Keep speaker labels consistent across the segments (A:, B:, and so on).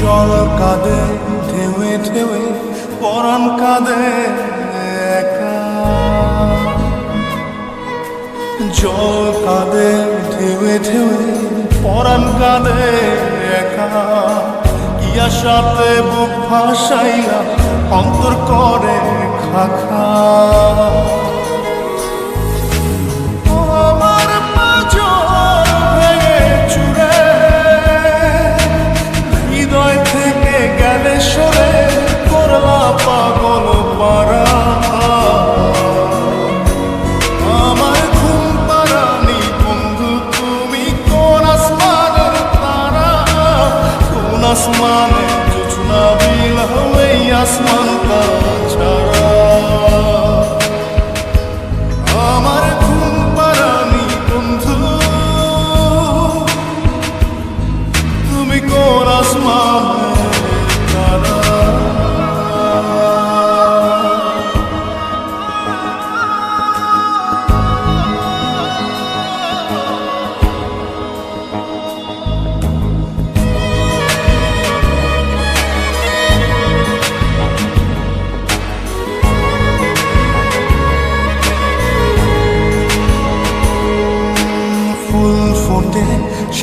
A: জল কাঁদে ঢেউে ঢেউে পরাণ কাঁদে একা। জল কাঁদে ঢেউে ঢেউে পরাণ কাঁদে একা। ইয়া সাথে বুক ভাসাইয়া অন্তর করে খাখা। কোন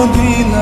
A: Rodina